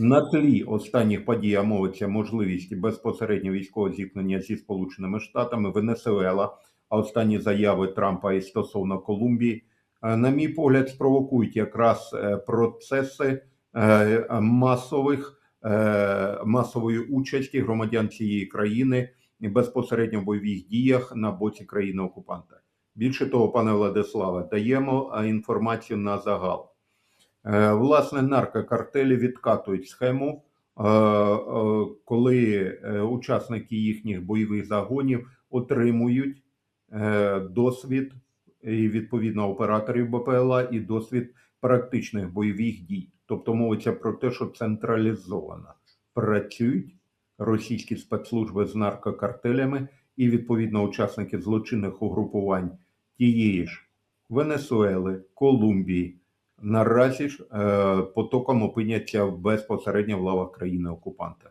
На тлі останніх подій мовиться можливість безпосередньо військового зіткнення зі Сполученими Штатами, Венесуела, а останні заяви Трампа і стосовно Колумбії, е, на мій погляд, спровокують якраз е, процеси е, масових масової участі громадян цієї країни безпосередньо в бойових діях на боці країни окупанта. Більше того, пане Владиславе, даємо інформацію на загал. Е, Власне, наркокартелі відкатують схему, е, е, коли учасники їхніх бойових загонів отримують досвід і відповідно операторів БПЛА і досвід практичних бойових дій. Тобто мовиться про те, що централізовано працюють російські спецслужби з наркокартелями і відповідно учасники злочинних угрупувань тієї ж Венесуели, Колумбії наразі ж е, потоком опиняться безпосередньо в лавах країни окупанта.